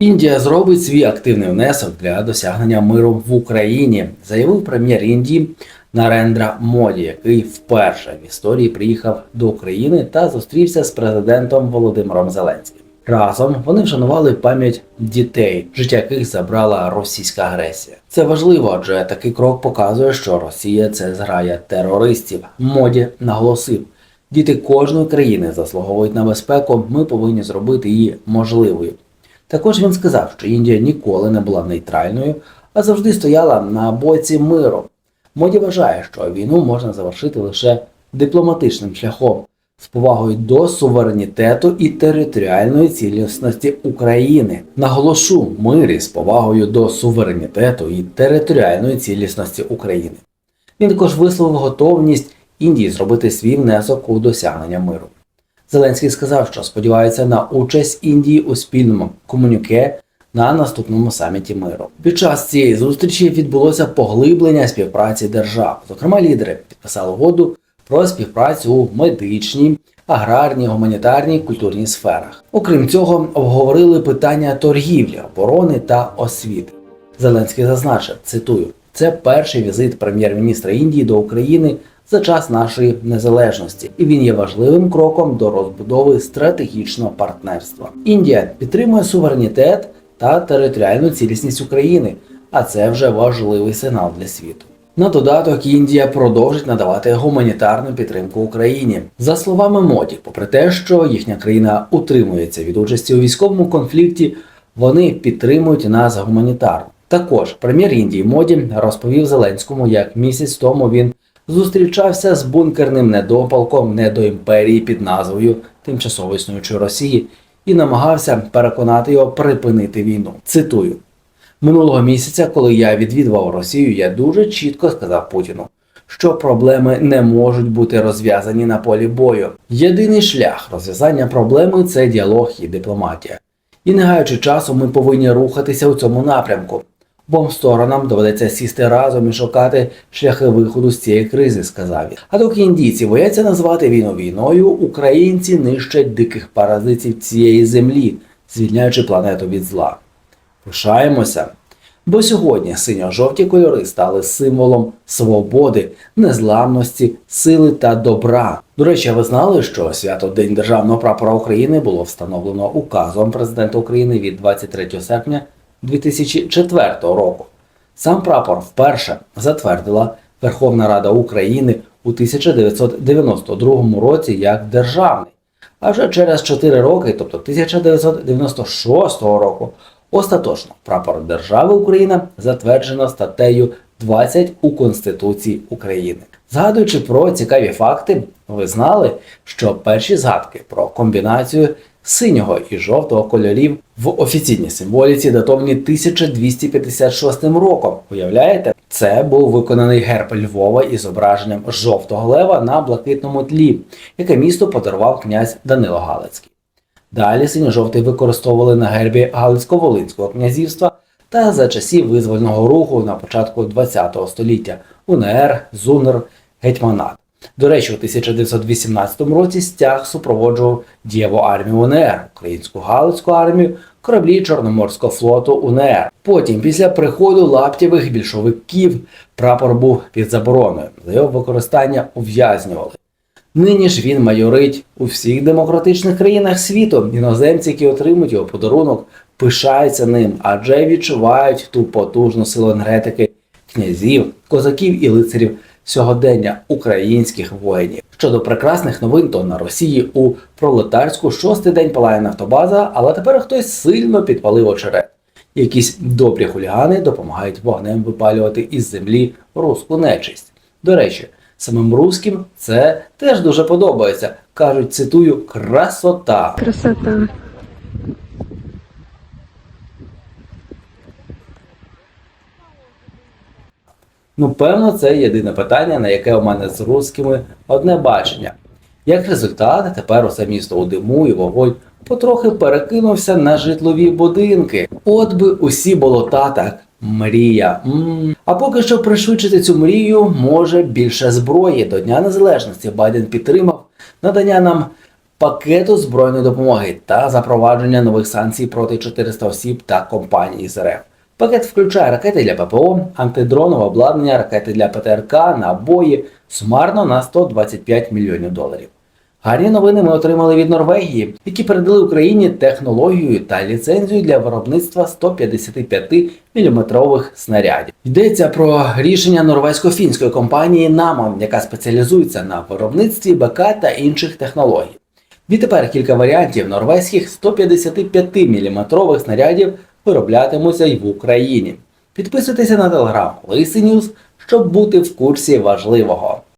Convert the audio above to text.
Індія зробить свій активний внесок для досягнення миру в Україні, заявив прем'єр Індії Нарендра Моді, який вперше в історії приїхав до України та зустрівся з президентом Володимиром Зеленським. Разом вони вшанували пам'ять дітей, життя яких забрала російська агресія. Це важливо, адже такий крок показує, що Росія це зграя терористів. Моді наголосив. Діти кожної країни заслуговують на безпеку. Ми повинні зробити її можливою. Також він сказав, що Індія ніколи не була нейтральною, а завжди стояла на боці миру. Моді вважає, що війну можна завершити лише дипломатичним шляхом, з повагою до суверенітету і територіальної цілісності України. Наголошу мирі з повагою до суверенітету і територіальної цілісності України. Він також висловив готовність Індії зробити свій внесок у досягнення миру. Зеленський сказав, що сподівається на участь Індії у спільному комунюке на наступному саміті миру. Під час цієї зустрічі відбулося поглиблення співпраці держав. Зокрема, лідери підписали угоду про співпрацю у медичній, аграрній, гуманітарній, культурній сферах. Окрім цього, обговорили питання торгівлі, оборони та освіти. Зеленський зазначив, цитую, це перший візит прем'єр-міністра Індії до України за час нашої незалежності, і він є важливим кроком до розбудови стратегічного партнерства. Індія підтримує суверенітет та територіальну цілісність України, а це вже важливий сигнал для світу. На додаток Індія продовжить надавати гуманітарну підтримку Україні. За словами Моді, попри те, що їхня країна утримується від участі у військовому конфлікті, вони підтримують нас гуманітарно. Також прем'єр Індії Моді розповів Зеленському, як місяць тому він зустрічався з бункерним недопалком недоімперії під назвою Тимчасово існуючої Росії і намагався переконати його припинити війну. Цитую. Минулого місяця, коли я відвідував Росію, я дуже чітко сказав Путіну, що проблеми не можуть бути розв'язані на полі бою. Єдиний шлях розв'язання проблеми це діалог і дипломатія. І не гаючи часу, ми повинні рухатися у цьому напрямку. Обом сторонам доведеться сісти разом і шукати шляхи виходу з цієї кризи, сказав він. А доки індійці бояться назвати війну війною, українці нищать диких паразитів цієї землі, звільняючи планету від зла. Пишаємося. Бо сьогодні синьо-жовті кольори стали символом свободи, незламності, сили та добра. До речі, ви знали, що свято День Державного прапора України було встановлено указом президента України від 23 серпня 2004 року. Сам прапор вперше затвердила Верховна Рада України у 1992 році як державний. А вже через 4 роки, тобто 1996 року, остаточно прапор держави Україна затверджено статтею 20 у Конституції України. Згадуючи про цікаві факти, ви знали, що перші згадки про комбінацію синього і жовтого кольорів в офіційній символіці датовані 1256 роком. Уявляєте, це був виконаний герб Львова із зображенням жовтого лева на блакитному тлі, яке місто подарував князь Данило Галицький. Далі синьо-жовтий використовували на гербі Галицько-Волинського князівства та за часів визвольного руху на початку ХХ століття УНР, ЗУНР, Гетьманат. До речі, у 1918 році стяг супроводжував Дєву армію УНР, українську Галицьку армію, кораблі Чорноморського флоту УНР. Потім, після приходу лаптєвих більшовиків, прапор був під забороною. За його використання ув'язнювали. Нині ж він майорить у всіх демократичних країнах світу. Іноземці, які отримують його подарунок, пишаються ним, адже відчувають ту потужну силу енергетики князів, козаків і лицарів сьогодення українських воїнів. Щодо прекрасних новин, то на Росії у пролетарську шостий день палає нафтобаза, але тепер хтось сильно підпалив очерет. Якісь добрі хулігани допомагають вогнем випалювати із землі руску нечисть. До речі, самим русським це теж дуже подобається. кажуть, цитую, красота. Красота. Ну, певно, це єдине питання, на яке у мене з русскими одне бачення. Як результат, тепер усе місто у диму і вогонь потрохи перекинувся на житлові будинки. От би усі болота так. Мрія. м А поки що пришвидшити цю мрію може більше зброї. До Дня Незалежності Байден підтримав надання нам пакету збройної допомоги та запровадження нових санкцій проти 400 осіб та компаній з РФ. Пакет включає ракети для ППО, антидронове обладнання, ракети для ПТРК, набої сумарно на 125 мільйонів доларів. Гарні новини ми отримали від Норвегії, які передали Україні технологію та ліцензію для виробництва 155 мм снарядів. Йдеться про рішення норвезько-фінської компанії Наман, яка спеціалізується на виробництві БК та інших технологій. Відтепер кілька варіантів норвезьких 155 мм снарядів вироблятимуться й в Україні. Підписуйтеся на телеграм News, щоб бути в курсі важливого.